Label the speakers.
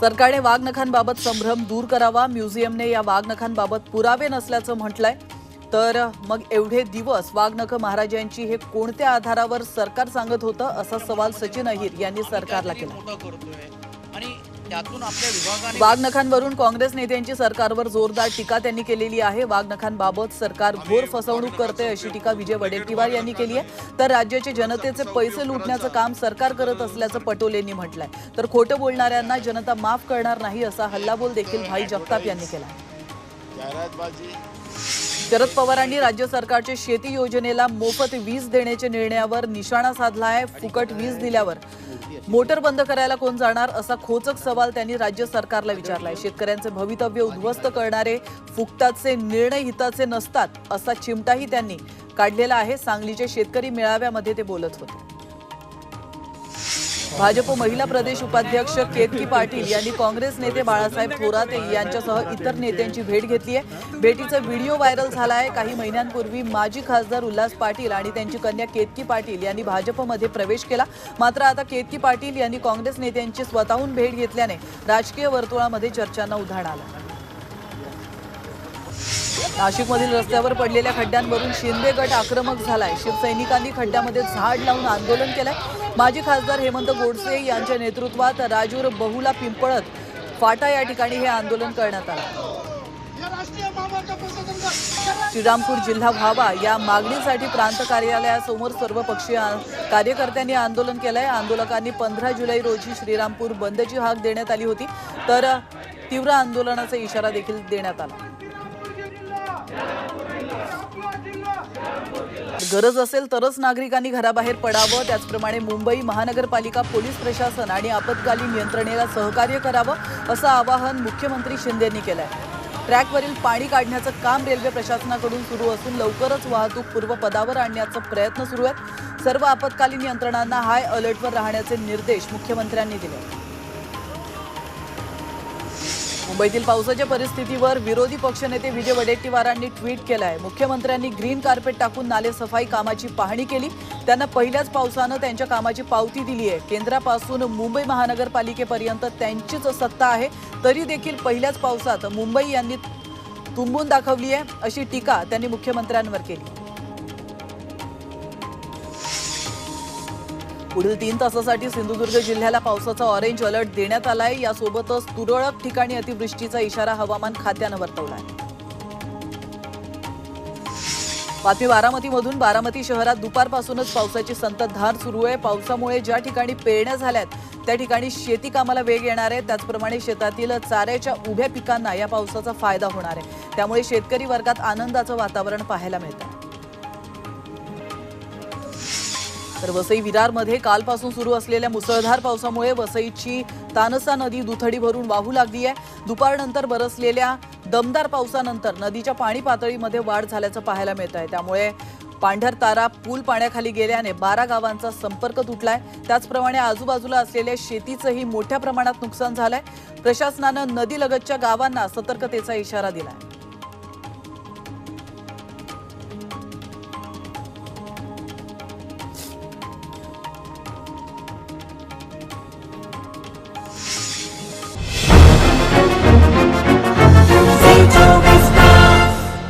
Speaker 1: सरकारने वाघनखांबाबत संभ्रम दूर करावा म्युझियमने या वाघनखांबाबत पुरावे नसल्याचं म्हटलंय. तर मग एवढे दिवस वाघनख महाराजांची हे कोणत्या आधारावर सरकार सांगत होतं असा सवाल सचिन अहिर यांनी सरकारला केला.
Speaker 2: आणि त्यातून आपल्या विभागाने
Speaker 1: वाघनखांवरून काँग्रेस नेत्यांची सरकारवर जोरदार टीका त्यांनी केलेली आहे. वाघनखांबाबत सरकार घोर फसवणूक करते अशी टीका विजय वडेट्टीवार यांनी केली आहे. तर राज्याचे जनतेचे पैसे लुटण्याचं काम सरकार करत असल्याचं पटोलेंनी म्हटलंय. तर खोटं बोलणाऱ्यांना जनता माफ करणार नाही असा हल्लाबोल देखील भाई जगताप यांनी केला.
Speaker 3: जाहिरातबाजी.
Speaker 1: शरद पवारांनी राज्य सरकारच्या शेती योजनेला मोफत वीज देण्याच्या निर्णयावर निशाणा साधला आहे फुकट वीज दिल्यावर. मोटर बंद करायला कोण जाणार असा खोचक सवाल त्यांनी राज्य सरकारला विचारलाय. शेतकऱ्यांचे भवितव्य उद्ध्वस्त करणारे फुकटाचे निर्णय हिताचे नसतात असा चिमटाही त्यांनी काढलेला आहे. सांगलीच्या शेतकरी मेळाव्यामध्ये ते बोलत होते. भाजप महिला प्रदेश उपाध्यक्ष केतकी पाटील यांनी काँग्रेस नेते बाळासाहेब थोरात यांच्यासह इतर नेत्यांची भेट घेतली आहे. भेटीचा व्हिडिओ व्हायरल झाला आहे काही महिन्यांपूर्वी माजी खासदार उल्हास पाटील आणि त्यांची कन्या केतकी पाटील यांनी भाजपमध्ये प्रवेश केला. मात्र आता केतकी पाटील यांनी काँग्रेस नेत्यांची स्वतःहून भेट घेतल्याने राजकीय वर्तुळामध्ये चर्चांना उधाण आलं. नाशिकमधील रस्त्यावर पडलेल्या खड्ड्यांवरून शिंदे गट आक्रमक झालाय. शिवसैनिकांनी खड्ड्यामध्ये झाड लावून आंदोलन केलंय. माजी खासदार हेमंत गोडसे यांच्या नेतृत्वात राजूर बहुला पिंपळत फाटा या ठिकाणी हे आंदोलन करण्यात आलं. श्रीरामपूर जिल्हा व्हावा या मागणीसाठी प्रांत कार्यालयासमोर सर्वपक्षीय कार्यकर्त्यांनी आंदोलन केलंय. आंदोलकांनी पंधरा जुलै रोजी श्रीरामपूर बंदची हाक देण्यात आली होती. तर तीव्र आंदोलनाचा इशारा देखील देण्यात आला. गरज असेल तरच नागरिकांनी घराबाहेर पडावं. त्याचप्रमाणे मुंबई महानगरपालिका पोलीस प्रशासन आणि आपत्कालीन यंत्रणेला सहकार्य करावं असं आवाहन मुख्यमंत्री शिंदेंनी केलं आहे ट्रॅकवरील पाणी काढण्याचं काम रेल्वे प्रशासनाकडून सुरू असून लवकरच वाहतूक पूर्वपदावर आणण्याचा प्रयत्न सुरू आहेत. सर्व आपत्कालीन यंत्रणांना हाय अलर्टवर राहण्याचे निर्देश मुख्यमंत्र्यांनी दिले. आहेत. मुंबईतील पावसाच्या परिस्थितीवर विरोधी पक्षनेते विजय वडेट्टीवारांनी ट्विट केलं आहे मुख्यमंत्र्यांनी ग्रीन कार्पेट टाकून नालेसफाई कामाची पाहणी केली. त्यांना पहिल्याच पावसानं त्यांच्या कामाची पावती दिली आहे. केंद्रापासून मुंबई महानगरपालिकेपर्यंत त्यांचीच सत्ता आहे. तरी देखील पहिल्याच पावसात मुंबई यांनी तुंबून दाखवली आहे अशी टीका त्यांनी मुख्यमंत्र्यांवर केली. पुढील तीन तासासाठी सिंधुदुर्ग जिल्ह्याला पावसाचा ऑरेंज अलर्ट देण्यात आलाय. यासोबतच तुरळक ठिकाणी अतिवृष्टीचा इशारा हवामान खात्यानं वर्तवलाय. बातमी बारामतीमधून. बारामती शहरात दुपारपासूनच पावसाची संततधार सुरू आहे. पावसामुळे ज्या ठिकाणी पेरण्या झाल्यात त्या ठिकाणी शेती कामाला वेग येणार आहे. त्याचप्रमाणे शेतातील चाऱ्याच्या उभ्या पिकांना या पावसाचा फायदा होणार आहे. त्यामुळे शेतकरी वर्गात आनंदाचं वातावरण पाहायला मिळतं. तर वसई विरारमध्ये कालपासून सुरू असलेल्या मुसळधार पावसामुळे वसईची तानसा नदी दुथडी भरून वाहू लागली आहे दुपारनंतर बरसलेल्या दमदार पावसानंतर नदीच्या पाणी पातळीमध्ये वाढ झाल्याचं पाहायला मिळत आहे त्यामुळे पांढर तारा पूल पाण्याखाली गेल्याने बारा गावांचा संपर्क तुटलाय. त्याचप्रमाणे आजूबाजूला असलेल्या शेतीचंही मोठ्या प्रमाणात नुकसान झालंय. प्रशासनानं नदीलगतच्या गावांना सतर्कतेचा इशारा दिलाय.